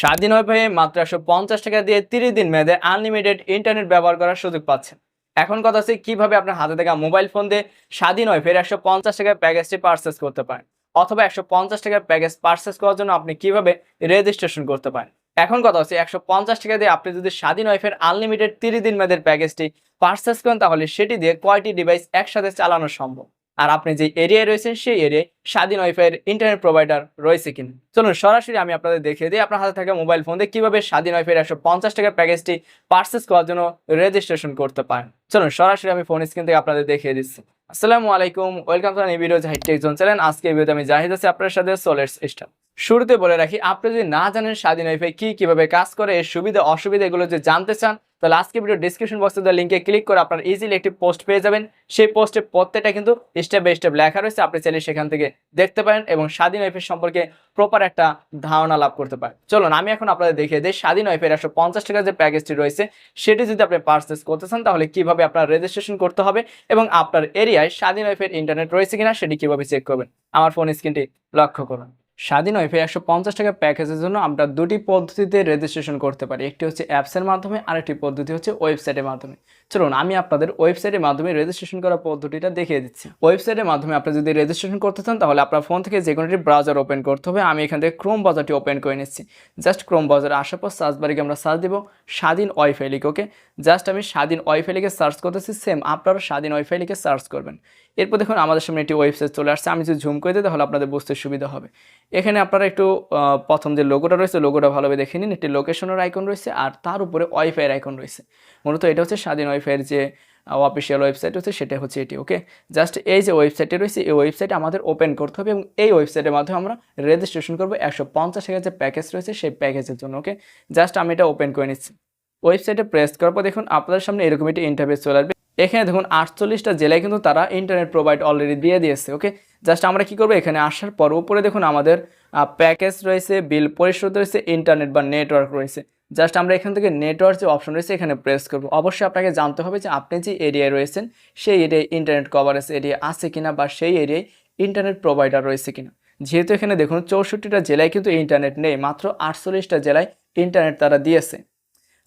স্বাধীন ওয়াইফাই মাত্র একশো পঞ্চাশ টাকা দিয়ে তিরিশ দিন মেয়াদে আনলিমিটেড ইন্টারনেট ব্যবহার করার সুযোগ পাচ্ছেন। এখন কথা হচ্ছে কীভাবে আপনার হাতে থাকা মোবাইল ফোন দিয়ে স্বাধীন ওয়াইফাই একশো পঞ্চাশ টাকার প্যাকেজটি পারচেস করতে পারেন। অথবা একশো পঞ্চাশ টাকার প্যাকেজ পারচেস করার জন্য আপনি কীভাবে রেজিস্ট্রেশন করতে পারেন। এখন কথা হচ্ছে একশো পঞ্চাশ টাকা দিয়ে আপনি যদি স্বাধীন ওয়াইফাই আনলিমিটেড তিরিশ দিন মেয়াদের প্যাকেজটি পারচেস করেন, তাহলে সেটি দিয়ে কয়টি ডিভাইস একসাথে চালানো সম্ভব? আর আপনি যে এরিয়ায় রয়েছেন, সেই এরিয়ায় স্বাধীন ওয়াইফাইয়ের ইন্টারনেট প্রোভাইডার রয়েছে কিনা। চলুন, সরাসরি আমি আপনাদের দেখিয়ে দিই। আপনার হাতে থাকা মোবাইল ফোন দিয়ে কীভাবে স্বাধীন ওয়াইফাইয়ের একশো পঞ্চাশ টাকার প্যাকেজটি পারচেস করার জন্য রেজিস্ট্রেশন করতে পারেন। চলুন, সরাসরি আমি ফোন স্ক্রিন থেকে আপনাদের দেখিয়ে দিচ্ছি। আসসালামু আলাইকুম ওয়েলকাম টু এই video Zahid tech zone channel আজকে ভিডিওতে আমি জাহিদ আছি আপনার সাথে সোলেটস স্টার শুরুতে বলে রাখি, আপনি যদি না জানেন স্বাধীন ওয়াইফাই কী কীভাবে কাজ করে, এর সুবিধা, অসুবিধা এগুলো যদি জানতে চান তাহলে আজকে ভিডিও ডিসক্রিপশন বক্সে দেওয়া লিঙ্কে ক্লিক করে আপনার ইজিলি একটি পোস্ট পেয়ে যাবেন। সেই পোস্টে প্রত্যেকটা কিন্তু স্টেপ বাই স্টেপ লেখা রয়েছে। আপনি চাইলে সেখান থেকে দেখতে পারেন এবং স্বাধীন ওয়াইফাই সম্পর্কে প্রপার একটা ধারণা লাভ করতে পারেন। চলুন, আমি এখন আপনাদের দেখিয়ে দিই। স্বাধীন ওয়াইফাই একশো পঞ্চাশ টাকার যে প্যাকেজটি রয়েছে, সেটি যদি আপনি পারচেস করতে চান, তাহলে কীভাবে আপনার রেজিস্ট্রেশন করতে হবে এবং আপনার এরিয়ায় স্বাধীন ওয়াইফাই ইন্টারনেট রয়েছে কিনা, সেটি কীভাবে চেক করবেন? আমার ফোন স্ক্রিনটি লক্ষ্য করুন। স্বাধীন ওয়াইফাই একশো পঞ্চাশ টাকা প্যাকেজের জন্য আমরা দুটি পদ্ধতিতে রেজিস্ট্রেশন করতে পারি। একটি হচ্ছে অ্যাপসের মাধ্যমে, আরেকটি পদ্ধতি হচ্ছে ওয়েবসাইটের মাধ্যমে। চলুন, আমি আপনাদের ওয়েবসাইটের মাধ্যমে রেজিস্ট্রেশন করার পদ্ধতিটা দেখিয়ে দিচ্ছি। ওয়েবসাইটের মাধ্যমে আপনি যদি রেজিস্ট্রেশন করতে চান, তাহলে আপনার ফোন থেকে যে কোনো একটি ব্রাউজার ওপেন করতে হবে। আমি এখান থেকে ক্রোম ব্রাউজারটি ওপেন করে নিচ্ছি। জাস্ট ক্রোম ব্রাউজারে আসার পর সার্চ বারিকে আমরা সার্চ দেবো স্বাধীন ওয়াইফাই লিখে ওকে জাস্ট আমি স্বাধীন ওয়াইফাই লিখে সার্চ করতেছি সেম আপনারা স্বাধীন ওয়াইফাই লিখে সার্চ করবেন। এরপর দেখুন, আমাদের সামনে একটি ওয়েবসাইট চলে আসছে। আমি যদি ঝুম করে দিই, তাহলে আপনাদের বুঝতে সুবিধা হবে। এখানে আপনারা একটু প্রথম যে লোগোটা রয়েছে লোগোটা ভালোভাবে দেখে নিন। একটি লোকেশনের আইকন রয়েছে, আর তার উপরে ওয়াইফাইয়ের আইকন রয়েছে। মূলত এটা হচ্ছে স্বাধীন ওয়াইফাইয়ের যে অফিসিয়াল ওয়েবসাইট হচ্ছে সেটা হচ্ছে এটি, ওকে? জাস্ট এই যে ওয়েবসাইটে রয়েছে, এই ওয়েবসাইট আমাদের ওপেন করতে হবে এবং এই ওয়েবসাইটের মাধ্যমে আমরা রেজিস্ট্রেশন করব একশো পঞ্চাশ টাকার যে প্যাকেজ রয়েছে, সেই প্যাকেজের জন্য, ওকে? জাস্ট আমি এটা ওপেন করে নিচ্ছি। ওয়েবসাইটে প্রেস করার পর দেখুন, আপনাদের সামনে এরকম একটি ইন্টারভিউ চলে আসবে। এখানে দেখুন আটচল্লিশটা জেলায় কিন্তু তারা ইন্টারনেট প্রোভাইড অলরেডি দিয়ে দিয়েছে ওকে জাস্ট আমরা কি করব? এখানে আসার পর উপরে দেখুন আমাদের প্যাকেজ রয়েছে বিল পরিশোধ রয়েছে ইন্টারনেট বা নেটওয়ার্ক রয়েছে। জাস্ট আমরা এখান থেকে নেটওয়ার্ক যে অপশন রয়েছে, এখানে প্রেস করব। অবশ্যই আপনাকে জানতে হবে যে আপনি যে এরিয়ায় রয়েছেন, সেই এরিয়ায় ইন্টারনেট কভারেজ এরিয়া আছে কিনা বা সেই এরিয়ায় ইন্টারনেট প্রোভাইডার রয়েছে কিনা। যেহেতু এখানে দেখুন চৌষট্টিটা জেলায় কিন্তু ইন্টারনেট নেই, মাত্র আটচল্লিশটা জেলায় ইন্টারনেট তারা দিয়েছে।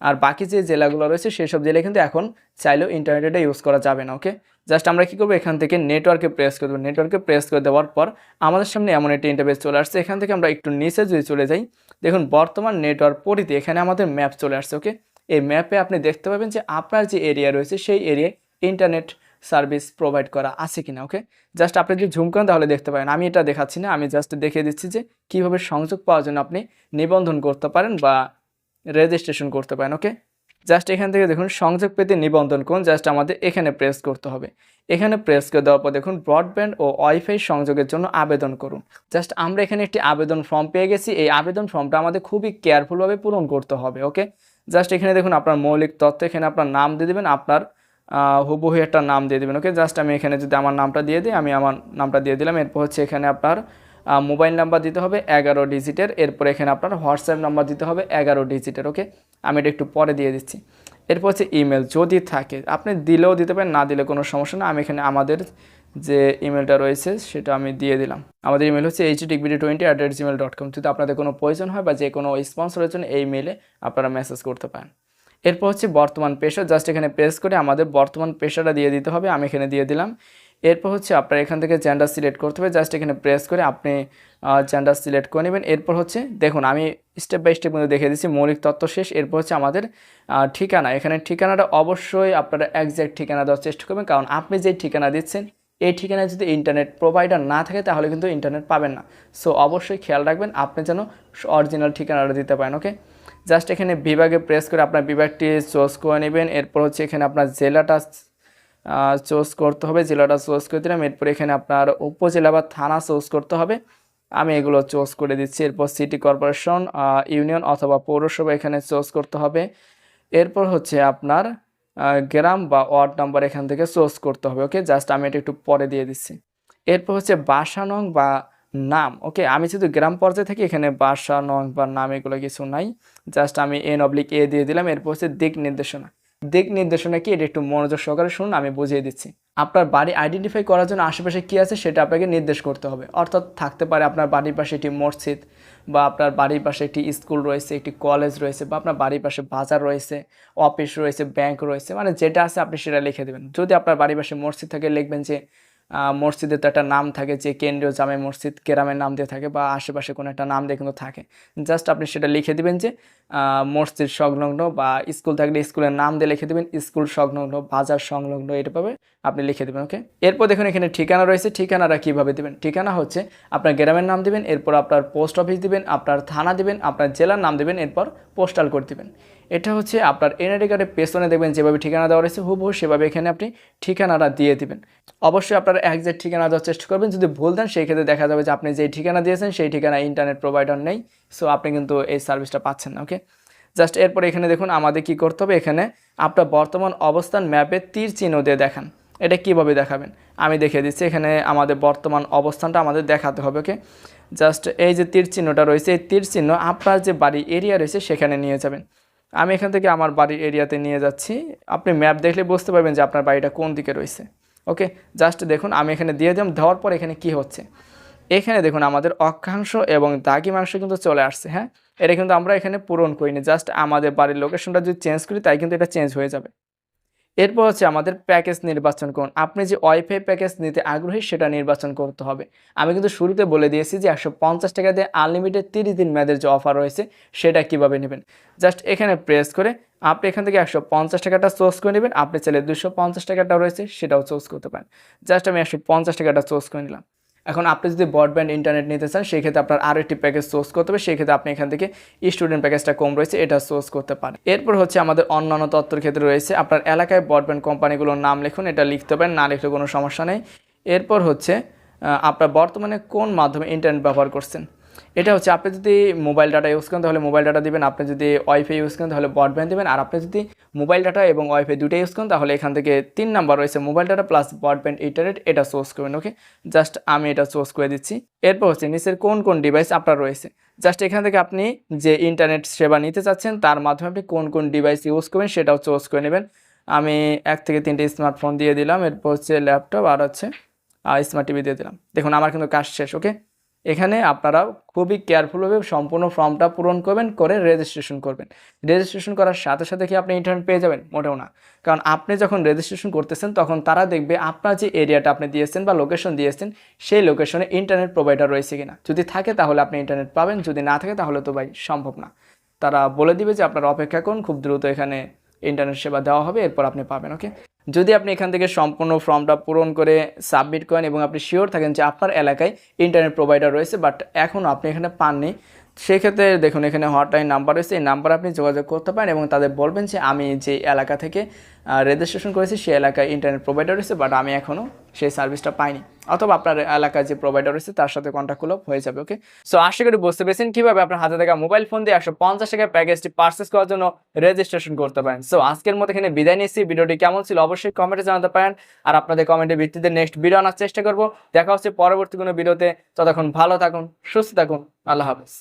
আর বাকি যে জেলাগুলো রয়েছে সেসব জেলায় কিন্তু এখন চাইলেও ইন্টারনেটটা ইউজ করা যাবে না ওকে জাস্ট আমরা কী করব? এখান থেকে নেটওয়ার্কে প্রেস করে দেবো নেটওয়ার্কে প্রেস করে দেওয়ার পর আমাদের সামনে এমন একটি ইন্টারভেস চলে আসছে। এখান থেকে আমরা একটু নিচে যদি চলে যাই, দেখুন বর্তমান নেটওয়ার্ক পরিধি, এখানে আমাদের ম্যাপ চলে আসছে ওকে এই ম্যাপে আপনি দেখতে পাবেন যে আপনার যে এরিয়া রয়েছে সেই এরিয়ায় ইন্টারনেট সার্ভিস প্রোভাইড করা আছে কিনা ওকে জাস্ট আপনি যদি ঝুম করেন তাহলে দেখতে পারেন। আমি এটা দেখাচ্ছি না। আমি জাস্ট দেখিয়ে দিচ্ছি যে কীভাবে সংযোগ পাওয়ার জন্য আপনি নিবন্ধন করতে পারেন বা রেজিস্ট্রেশন করতে পারেন ওকে জাস্ট এখান থেকে দেখুন, সংযোগ পেতে নিবন্ধন করুন জাস্ট আমাদের এখানে প্রেস করতে হবে। এখানে প্রেস করে দেওয়ার পর দেখুন ব্রডব্যান্ড ও ওয়াইফাই সংযোগের জন্য আবেদন করুন। জাস্ট আমরা এখানে একটি আবেদন ফর্ম পেয়ে গেছি, এই আবেদন ফর্মটা আমাদের খুবই কেয়ারফুলভাবে পূরণ করতে হবে ওকে জাস্ট এখানে দেখুন, আপনার মৌলিক তথ্য, এখানে আপনার নাম দিয়ে দেবেন, আপনার হুবহু একটা নাম দিয়ে দেবেন ওকে জাস্ট আমি এখানে যদি আমার নামটা দিয়ে দিই, আমি আমার নামটা দিয়ে দিলাম, এরপর হচ্ছে এখানে আপনার মোবাইল নাম্বার দিতে হবে এগারো ডিজিটের। এরপর এখানে আপনার হোয়াটসঅ্যাপ নাম্বার দিতে হবে এগারো ডিজিটের, ওকে? আমি এটা একটু পরে দিয়ে দিচ্ছি। এরপর হচ্ছে ইমেল, যদি থাকে, আপনি দিলেও দিতে পারেন, না দিলে কোনো সমস্যা না। আমি এখানে আমাদের যে ইমেলটা রয়েছে, সেটা আমি দিয়ে দিলাম। আমাদের ইমেল হচ্ছে H degree twenty at rate Gmail dot com যদি আপনাদের কোনো প্রয়োজন হয় বা যে কোনো স্পন্সরের জন্য এই মেলে আপনারা মেসেজ করতে পারেন। এরপর হচ্ছে বর্তমান পেশা, জাস্ট এখানে প্রেস করে আমাদের বর্তমান পেশাটা দিয়ে দিতে হবে। আমি এখানে দিয়ে দিলাম। এরপর হচ্ছে আপনার এখান থেকে জেন্ডার সিলেক্ট করতে হবে জাস্ট এখানে প্রেস করে আপনি জেন্ডার সিলেক্ট করে নেবেন। এরপর হচ্ছে, দেখুন, আমি স্টেপ বাই স্টেপ মধ্যে দেখে দিচ্ছি, মৌলিক তথ্য শেষ। এরপর হচ্ছে আমাদের ঠিকানা। এখানে ঠিকানাটা অবশ্যই আপনারা একজ্যাক্ট ঠিকানা দেওয়ার চেষ্টা করবেন, কারণ আপনি যে ঠিকানা দিচ্ছেন, এই ঠিকানায় যদি ইন্টারনেট প্রোভাইডার না থাকে, তাহলে কিন্তু ইন্টারনেট পাবেন না। সো অবশ্যই খেয়াল রাখবেন, আপনি যেন অরিজিনাল ঠিকানাটা দিতে পারেন ওকে জাস্ট এখানে বিভাগে প্রেস করে আপনার বিভাগটি চোজ করে নেবেন। এরপর হচ্ছে এখানে আপনার জেলাটা চুজ করতে হবে, জেলাটা চুজ করে দিলাম। এরপর এখানে আপনার উপজেলা বা থানা চুজ করতে হবে। আমি এগুলো চুজ করে দিচ্ছি। এরপর সিটি কর্পোরেশন ইউনিয়ন অথবা পৌরসভা এখানে চুজ করতে হবে। এরপর হচ্ছে আপনার গ্রাম বা ওয়ার্ড নাম্বার এখান থেকে চুজ করতে হবে ওকে জাস্ট আমি এটা একটু পরে দিয়ে দিচ্ছি। এরপর হচ্ছে বাসা নং বা নাম ওকে আমি যদি গ্রাম পর্যায়ে থাকি, এখানে বাসা নং বা নাম এগুলো কিছু নাই। জাস্ট আমি এন অবলিক এ দিয়ে দিলাম। এরপর হচ্ছে দিক নির্দেশনা। দিক নির্দেশনা কি? এটা একটু মনোযোগ সহকারে শুনুন, আমি বুঝিয়ে দিচ্ছি। আপনার বাড়ি আইডেন্টিফাই করার জন্য আশেপাশে কি আছে সেটা আপনাকে নির্দেশ করতে হবে। অর্থাৎ থাকতে পারে আপনার বাড়ির পাশে একটি মসজিদ বা আপনার বাড়ির পাশে একটি স্কুল রয়েছে, একটি কলেজ রয়েছে বা আপনার বাড়ির পাশে বাজার রয়েছে, অফিস রয়েছে ব্যাংক রয়েছে মানে যেটা আছে আপনি সেটা লিখে দেবেন। যদি আপনার বাড়ির পাশে মসজিদ থাকে, লিখবেন যে মসজিদের তো একটা নাম থাকে যে কেন্দ্রীয় জামে মসজিদ, কেরামের নাম দিয়ে থাকে বা আশেপাশে কোনো একটা নাম দিয়ে কিন্তু থাকে। জাস্ট আপনি সেটা লিখে দিবেন যে মসজিদ সংলগ্ন বা স্কুল থাকলে স্কুলের নাম দিয়ে লিখে দেবেন, স্কুল সংলগ্ন, বাজার সংলগ্ন এরভাবে আপনি লিখে দেবেন ওকে এরপর দেখুন এখানে ঠিকানা রয়েছে, ঠিকানাটা কীভাবে দেবেন? ঠিকানা হচ্ছে আপনার গ্রামের নাম দিবেন, এরপর আপনার পোস্ট অফিস দিবেন, আপনার থানা দিবেন, আপনার জেলার নাম দিবেন, এরপর পোস্টাল কোড দিবেন। এটা হচ্ছে আপনার এনআইডি কার্ডের পেছনে দেখবেন যেভাবে ঠিকানা দেওয়া রয়েছে, হুবহু সেভাবে এখানে আপনি ঠিকানাটা দিয়ে দিবেন। অবশ্যই আপনারা একজ্যাক্ট ঠিকানা দেওয়ার চেষ্টা করবেন। যদি ভুল দেন সেই ক্ষেত্রে দেখা যাবে যে আপনি যেই ঠিকানা দিয়েছেন, সেই ঠিকানা ইন্টারনেট প্রোভাইডার নেই। সো আপনি কিন্তু এই সার্ভিসটা পাচ্ছেন না ওকে জাস্ট এরপর এখানে দেখুন আমাদের কি করতে হবে। এখানে আপনার বর্তমান অবস্থান ম্যাপে তীর চিহ্ন দিয়ে দেখান। এটা কীভাবে দেখাবেন? আমি দেখিয়ে দিচ্ছি। এখানে আমাদের বর্তমান অবস্থানটা আমাদের দেখাতে হবে ওকে জাস্ট এই যে তীর চিহ্নটা রয়েছে, এই তীর চিহ্ন আপনার যে বাড়ি এরিয়া রয়েছে, সেখানে নিয়ে যাবেন। আমি এখান থেকে আমার বাড়ির এরিয়াতে নিয়ে যাচ্ছি। আপনি ম্যাপ দেখলে বুঝতে পারবেন যে আপনার বাড়িটা কোন দিকে রয়েছে। ওকে, জাস্ট দেখুন, আমি এখানে দিয়ে দিলাম, দেওয়ার পর এখানে কি হচ্ছে? এখানে দেখুন, আমাদের অক্ষাংশ এবং দাগি দাগিমাংশ কিন্তু চলে আসছে হ্যাঁ? এটা কিন্তু আমরা এখানে পূরণ করিনি, জাস্ট আমাদের বাড়ির লোকেশনটা যদি চেঞ্জ করি, তাই কিন্তু এটা চেঞ্জ হয়ে যাবে। এরপর হচ্ছে আমাদের প্যাকেজ নির্বাচন করুন। আপনি যে ওয়াইফাই প্যাকেজ নিতে আগ্রহী, সেটা নির্বাচন করতে হবে। আমি কিন্তু শুরুতে বলে দিয়েছি যে একশো পঞ্চাশ টাকা দিয়ে আনলিমিটেড তিরিশ দিন মেয়াদের যে অফার রয়েছে, সেটা কীভাবে নেবেন? জাস্ট এখানে প্রেস করে আপনি এখান থেকে একশো পঞ্চাশ টাকাটা চোজ করে নেবেন। আপনি চাইলে দুশো পঞ্চাশ টাকাটা রয়েছে, সেটাও চোজ করতে পারেন। জাস্ট আমি একশো পঞ্চাশ টাকাটা চোজ করে নিলাম। এখন আপনি যদি ব্রডব্যান্ড ইন্টারনেট নিতে চান সেই ক্ষেত্রে আপনার আরও একটি প্যাকেজ সোর্স করতে হবে। সেক্ষেত্রে আপনি এখান থেকে স্টুডেন্ট প্যাকেজটা কম রয়েছে, এটা সোর্স করতে পারেন। এরপর হচ্ছে আমাদের অন্যান্য তথ্যের ক্ষেত্রে রয়েছে, আপনার এলাকায় ব্রডব্যান্ড কোম্পানিগুলোর নাম লিখুন, এটা লিখতে পারেন, না লিখলে কোনো সমস্যা নেই। এরপর হচ্ছে আপনার বর্তমানে কোন মাধ্যমে ইন্টারনেট ব্যবহার করছেন? এটা হচ্ছে আপনি যদি মোবাইল ডাটা ইউজ করেন, তাহলে মোবাইল ডাটা দিবেন। আপনি যদি ওয়াইফাই ইউজ করেন, তাহলে ব্রডব্যান্ড দিবেন। আর আপনি যদি মোবাইল ডাটা এবং ওয়াইফাই দুটো ইউজ করেন, তাহলে এখান থেকে তিন নাম্বার রয়েছে mobile data plus broadband internet এটা সোর্স করবেন ওকে জাস্ট আমি এটা সোর্স করে দিচ্ছি। এরপর হচ্ছে নিচের কোন কোন ডিভাইস আপনার রয়েছে। জাস্ট এখান থেকে আপনি যে ইন্টারনেট সেবা নিতে চাচ্ছেন, তার মাধ্যমে আপনি কোন কোন ডিভাইস ইউজ করবেন, সেটাও চুজ করে নেবেন। আমি এক থেকে তিনটে স্মার্টফোন দিয়ে দিলাম। এরপর হচ্ছে ল্যাপটপ আর হচ্ছে স্মার্ট টিভি দিয়ে দিলাম। দেখুন, আমার কিন্তু কাজ শেষ ওকে এখানে আপনারা খুবই কেয়ারফুলভাবে সম্পূর্ণ ফর্মটা পূরণ করবেন, করে রেজিস্ট্রেশন করবেন। রেজিস্ট্রেশন করার সাথে সাথে কি আপনি ইন্টারনেট পেয়ে যাবেন? মোটেও না। কারণ আপনি যখন রেজিস্ট্রেশন করতেছেন, তখন তারা দেখবে আপনার যে এরিয়াটা আপনি দিয়েছেন বা লোকেশন দিয়েছেন, সেই লোকেশনে ইন্টারনেট প্রোভাইডার রয়েছে কিনা। যদি থাকে তাহলে আপনি ইন্টারনেট পাবেন, যদি না থাকে তাহলে তো ভাই সম্ভব না। তারা বলে দিবে যে আপনার অপেক্ষা করুন, খুব দ্রুত এখানে ইন্টারনেট সেবা দেওয়া হবে, এরপর আপনি পাবেন ওকে যদি আপনি এখান থেকে সম্পূর্ণ ফর্মটা পূরণ করে সাবমিট করেন এবং আপনি শিওর থাকেন যে আপনার এলাকায় ইন্টারনেট প্রোভাইডার রয়েছে বাট এখনও আপনি এখানে পাননি সেক্ষেত্রে দেখুন, এখানে হটলাইন নাম্বার রয়েছে এই নাম্বার আপনি যোগাযোগ করতে পারেন এবং তাদের বলবেন যে, আমি যে এলাকা থেকে রেজিস্ট্রেশন করেছি সেই এলাকায় ইন্টারনেট প্রোভাইডার রয়েছে বাট আমি এখনও সেই সার্ভিসটা পাইনি। অথবা আপনার এলাকায় যে প্রোভাইডার রয়েছে, তার সাথে কন্ট্যাক্ট করলেও হয়ে যাবে ওকে সো আশা করি বুঝতে পেরেছেন কীভাবে আপনার হাতে থাকা মোবাইল ফোন দিয়ে একশো পঞ্চাশ টাকার প্যাকেজটি পার্চেস করার জন্য রেজিস্ট্রেশন করতে পারেন। সো আজকের মতো এখানে বিদায় নিচ্ছি। ভিডিওটি কেমন ছিল অবশ্যই কমেন্টে জানাতে পারেন। আর আপনাদের কমেন্টের ভিত্তিতে নেক্সট ভিডিও আনার চেষ্টা করব। দেখা হচ্ছে পরবর্তী কোনো ভিডিওতে ততক্ষণ ভালো থাকুন, সুস্থ থাকুন। আল্লাহ হাফেজ।